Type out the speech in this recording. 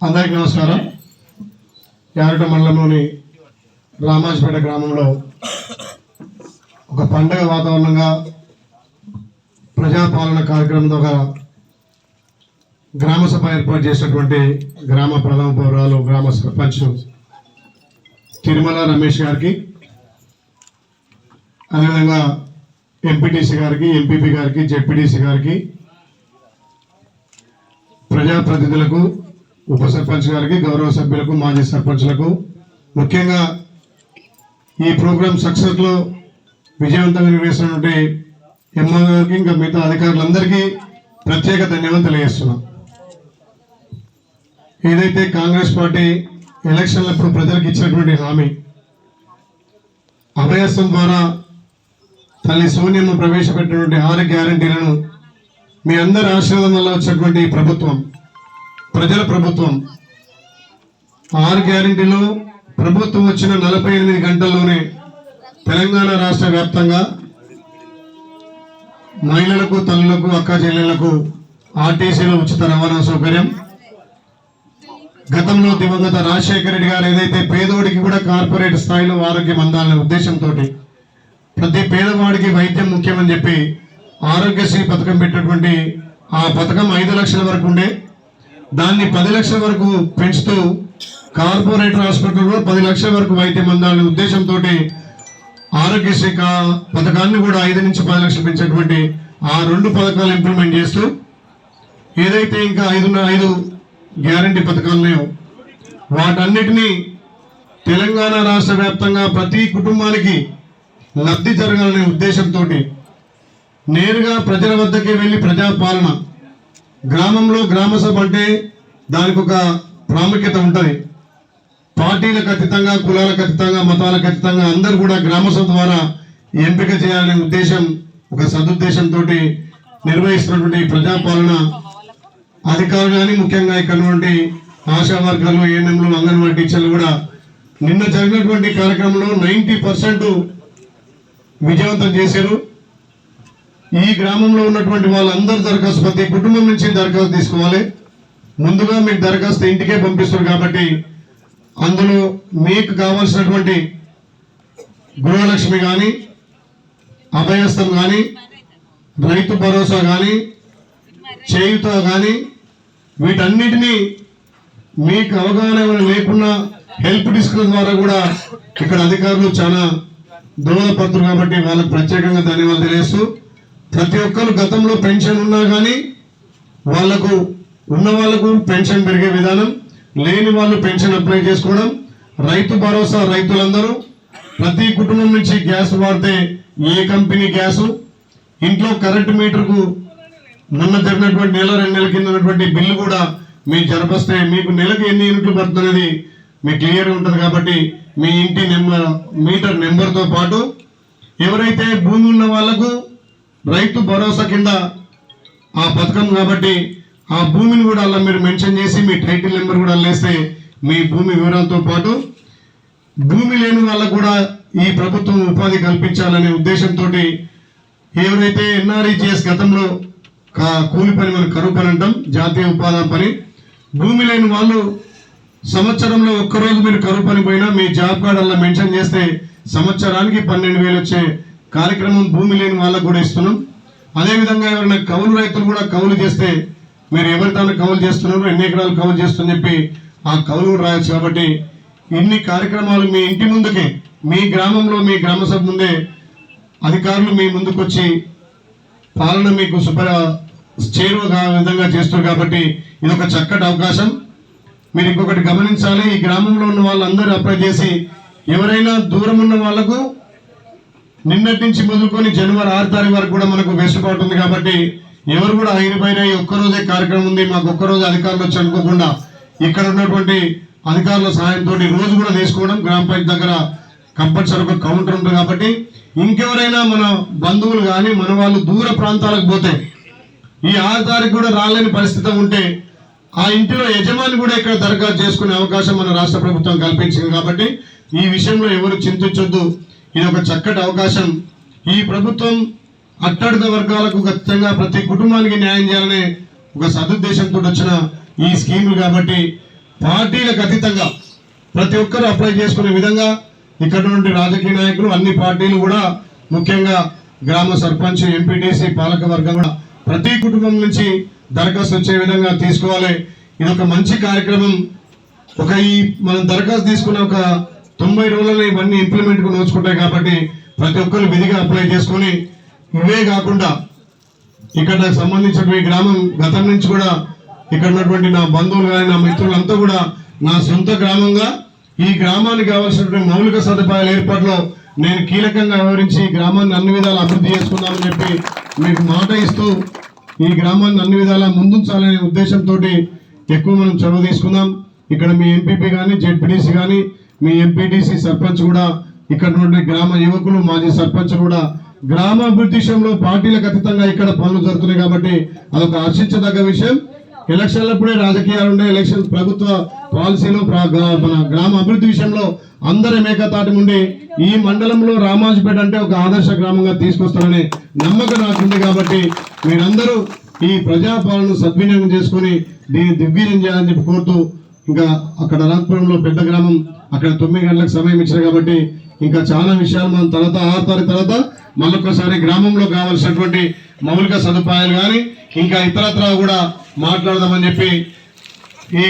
అందరికి నమస్కారం. యారట మండలంలోని రామాజపేట గ్రామంలో ఒక పండగ వాతావరణంగా ప్రజాపాలన కార్యక్రమంతో ఒక గ్రామ సభ ఏర్పాటు చేసినటువంటి గ్రామ ప్రధాన పౌరాలు గ్రామ సర్పంచ్ తిరుమల రమేష్ గారికి అదేవిధంగా ఎంపీటీసీ గారికి ఎంపీపీ గారికి జెడ్పీటీసీ గారికి ప్రజాప్రతినిధులకు ఉప సర్పంచ్ గారికి గౌరవ సభ్యులకు మాజీ సర్పంచ్లకు ముఖ్యంగా ఈ ప్రోగ్రామ్ సక్సెస్లో విజయవంతంగా నిర్వహిస్తున్నటువంటి ఎంఓ గారికి ఇంకా మిగతా అధికారులందరికీ ప్రత్యేక ధన్యవాదాలు తెలియజేస్తున్నాం. ఏదైతే కాంగ్రెస్ పార్టీ ఎలక్షన్లప్పుడు ప్రజలకు ఇచ్చినటువంటి హామీ అభయస్థం ద్వారా తల్లి సోనియమ్మ ప్రవేశపెట్టినటువంటి ఆరు గ్యారంటీలను మీ అందరి ఆశీర్వాదం వల్ల వచ్చినటువంటి ప్రభుత్వం ప్రజల ప్రభుత్వం ఆరు గ్యారంటీలో ప్రభుత్వం వచ్చిన నలభై ఎనిమిది గంటల్లోనే తెలంగాణ రాష్ట్ర వ్యాప్తంగా మహిళలకు తల్లులకు అక్క చెల్లెళ్ళకు ఆర్టీసీలో ఉచిత రవాణా సౌకర్యం. గతంలో దివంగత రాజశేఖర రెడ్డి గారు ఏదైతే పేదోడికి కూడా కార్పొరేట్ స్థాయిలో ఆరోగ్యం అందాలనే ఉద్దేశంతో ప్రతి పేదవాడికి వైద్యం ముఖ్యమని చెప్పి ఆరోగ్యశ్రీ పథకం పెట్టినటువంటి ఆ పథకం ఐదు లక్షల వరకు ఉండే. దాన్ని పది లక్షల వరకు పెంచుతూ కార్పొరేటర్ హాస్పిటల్లో పది లక్షల వరకు వైద్యం అందాలనే ఉద్దేశంతో ఆరోగ్యశ్రీ పథకాన్ని కూడా ఐదు నుంచి పది లక్షలు పెంచేటువంటి ఆ రెండు పథకాలు ఇంప్లిమెంట్ చేస్తూ ఏదైతే ఇంకా ఐదు ఐదు గ్యారంటీ పథకాలు ఉన్నాయో వాటన్నిటినీ తెలంగాణ రాష్ట్ర వ్యాప్తంగా ప్రతి కుటుంబానికి లబ్ధి జరగాలనే ఉద్దేశంతో నేరుగా ప్రజల వద్దకే వెళ్ళి ప్రజాపాలన గ్రామంలో గ్రామ సభ అంటే దానికి ఒక ప్రాముఖ్యత ఉంటుంది. పార్టీలకు అతీతంగా కులాలకు అతీతంగా మతాలకు అతీతంగా అందరూ కూడా గ్రామ సభ ద్వారా ఎంపిక చేయాలనే ఉద్దేశం ఒక సదుద్దేశంతో నిర్వహిస్తున్నటువంటి ప్రజాపాలన అధికారులు కానీ ముఖ్యంగా ఇక్కడ ఉన్నటువంటి ఆశా వర్గాలు ఏఎన్ఎంలు అంగన్వాడీ టీచర్లు కూడా నిన్న జరిగినటువంటి కార్యక్రమంలో నైంటీ పర్సెంట్ విజయవంతం చేశారు. ఈ గ్రామంలో ఉన్నటువంటి వాళ్ళందరూ దరఖాస్తు ప్రతి కుటుంబం నుంచి దరఖాస్తు తీసుకోవాలి. ముందుగా మీకు దరఖాస్తు ఇంటికే పంపిస్తారు కాబట్టి అందులో మీకు కావాల్సినటువంటి గృహలక్ష్మి కానీ అభయస్థం కానీ రైతు భరోసా కానీ చేయుత కానీ వీటన్నిటినీ మీకు అవగాహన ఏమైనా లేకున్నా హెల్ప్ డిస్క్ ద్వారా కూడా ఇక్కడ అధికారులు చాలా దోహదపడుతున్నారు కాబట్టి వాళ్ళకు ప్రత్యేకంగా ధన్యవాదాలు తెలియజేస్తూ ప్రతి ఒక్కరు గతంలో పెన్షన్ ఉన్నా కానీ వాళ్ళకు ఉన్న వాళ్ళకు పెన్షన్ పెరిగే విధానం లేని వాళ్ళు పెన్షన్ అప్లై చేసుకోవడం రైతు భరోసా రైతులందరూ ప్రతి కుటుంబం నుంచి గ్యాస్ వాడితే ఏ కంపెనీ గ్యాసు? ఇంట్లో కరెంటు మీటర్కు మొన్న జరిగినటువంటి నెల రెండు నెలల కింద ఉన్నటువంటి బిల్లు కూడా మీకు జరపస్తే మీకు నెలకు ఎన్ని యూనిట్లు పడుతున్నది మీకు క్లియర్ ఉంటుంది కాబట్టి మీ ఇంటి నెంబర్ మీటర్ నెంబర్తో పాటు ఎవరైతే భూమి ఉన్న వాళ్ళకు రైతు భరోసా కింద ఆ పథకం కాబట్టి ఆ భూమిని కూడా అలా మీరు మెన్షన్ చేసి మీ టైటిల్ నెంబర్ కూడా అల్లేస్తే మీ భూమి వివరాలతో పాటు భూమి లేని వాళ్ళకు కూడా ఈ ప్రభుత్వం ఉపాధి కల్పించాలనే ఉద్దేశంతో ఎవరైతే ఎన్ఆర్ఈజిఎస్ గతంలో కూలి పని మనం కరువు పని అంటాం జాతీయ ఉపాధి పని భూమి లేని వాళ్ళు సంవత్సరంలో ఒక్కరోజు మీరు కరువు పని పోయినా మీ జాబ్ కార్డ్ అలా మెన్షన్ చేస్తే సంవత్సరానికి పన్నెండు వేలు వచ్చే కార్యక్రమం భూమి లేని వాళ్ళకు కూడా ఇస్తున్నాం. అదేవిధంగా ఎవరైనా కౌలు రైతులు కూడా కౌలు చేస్తే మీరు ఎవరితో కౌలు చేస్తున్నారు ఎన్ని ఎకరాలు కౌలు చేస్తుందని చెప్పి ఆ కౌలు కూడా రాయొచ్చు కాబట్టి ఇన్ని కార్యక్రమాలు మీ ఇంటి ముందుకే మీ గ్రామంలో మీ గ్రామ సభ ముందే అధికారులు మీ ముందుకొచ్చి పాలన మీకు శుభ్ర చేరువగా విధంగా చేస్తారు కాబట్టి ఇది ఒక చక్కటి అవకాశం. మీరు ఇంకొకటి గమనించాలి ఈ గ్రామంలో ఉన్న వాళ్ళందరూ అప్లై చేసి ఎవరైనా దూరం ఉన్న వాళ్ళకు నిన్నటి నుంచి మొదలుకొని జనవరి ఆరు తారీఖు వరకు కూడా మనకు వెసులుబాటు ఉంది కాబట్టి ఎవరు కూడా అయిన పైన ఒక్కరోజే కార్యక్రమం ఉంది. మాకు ఒక్కరోజు అధికారులు వచ్చి అనుకోకుండా ఇక్కడ ఉన్నటువంటి అధికారుల సహాయంతో రోజు కూడా తీసుకోవడం గ్రామ పంచాయతీ దగ్గర కంపల్సరీ ఒక కౌంటర్ ఉంటుంది కాబట్టి ఇంకెవరైనా మన బంధువులు కానీ మన వాళ్ళు దూర ప్రాంతాలకు పోతే ఈ ఆరు తారీఖు కూడా రాలేని పరిస్థితి ఉంటే ఆ ఇంటిలో యజమాని కూడా ఇక్కడ దరఖాస్తు చేసుకునే అవకాశం మన రాష్ట్ర ప్రభుత్వం కల్పించింది కాబట్టి ఈ విషయంలో ఎవరు చింతించొద్దు. ఇది ఒక చక్కటి అవకాశం. ఈ ప్రభుత్వం అట్టడుగ వర్గాలకు ఖచ్చితంగా ప్రతి కుటుంబానికి న్యాయం చేయాలనే ఒక సదుద్దేశంతో వచ్చిన ఈ స్కీములు కాబట్టి పార్టీలకు అతీతంగా ప్రతి ఒక్కరు అప్లై చేసుకునే విధంగా ఇక్కడ నుండి రాజకీయ నాయకులు అన్ని పార్టీలు కూడా ముఖ్యంగా గ్రామ సర్పంచ్ ఎంపీటీసీ పాలక వర్గం కూడా ప్రతి కుటుంబం నుంచి దరఖాస్తు వచ్చే విధంగా తీసుకోవాలి. ఇది ఒక మంచి కార్యక్రమం. ఒక ఈ మనం దరఖాస్తు తీసుకున్న ఒక తొంభై రోజుల్లో ఇవన్నీ ఇంప్లిమెంట్ నోచుకుంటాయి కాబట్టి ప్రతి ఒక్కరు విధిగా అప్లై చేసుకొని ఇవే కాకుండా ఇక్కడ నాకు సంబంధించిన ఈ గ్రామం గతం నుంచి కూడా ఇక్కడ ఉన్నటువంటి నా బంధువులు కానీ నా మిత్రులంతా కూడా నా సొంత గ్రామంగా ఈ గ్రామానికి కావాల్సినటువంటి మౌలిక సదుపాయాల ఏర్పాటులో నేను కీలకంగా వ్యవహరించి గ్రామాన్ని అన్ని విధాలు అభివృద్ధి చేసుకుందామని చెప్పి మీకు మాట ఇస్తూ ఈ గ్రామాన్ని అన్ని విధాలా ముందుంచాలనే ఉద్దేశంతో ఎక్కువ మనం చొరవ తీసుకుందాం. ఇక్కడ మీ ఎంపీపీ కానీ జెడ్పీడీసీ కానీ మీ ఎంపీటీసీ సర్పంచ్ కూడా ఇక్కడ నుండి గ్రామ యువకులు మాజీ సర్పంచ్ కూడా గ్రామాభివృద్ధి విషయంలో పార్టీలకు అతీతంగా ఇక్కడ పనులు జరుగుతున్నాయి కాబట్టి అదొక హర్షించదగ్గ విషయం. ఎలక్షన్లప్పుడే రాజకీయాలు ఉండే ఎలక్షన్ ప్రభుత్వ పాలసీలో మన గ్రామ అభివృద్ధి విషయంలో అందరి మేకతాటి నుండి ఈ మండలంలో రామాజపేట అంటే ఒక ఆదర్శ గ్రామంగా తీసుకొస్తారనే నమ్మకం నాకుంది కాబట్టి మీరందరూ ఈ ప్రజాపాలన సద్వినియోగం చేసుకొని దీన్ని దిగ్విజయం చేయాలని చెప్పి కోరుతూ ఇంకా అక్కడ అనంతపురంలో పెద్ద గ్రామం అక్కడ తొమ్మిది గంటలకు సమయం ఇచ్చారు కాబట్టి ఇంకా చాలా విషయాలు మనం తర్వాత ఆరు తారీఖు తర్వాత మళ్ళొకసారి గ్రామంలో కావాల్సినటువంటి మౌలిక సదుపాయాలు కానీ ఇంకా ఇతరత్రా కూడా మాట్లాడదామని చెప్పి ఈ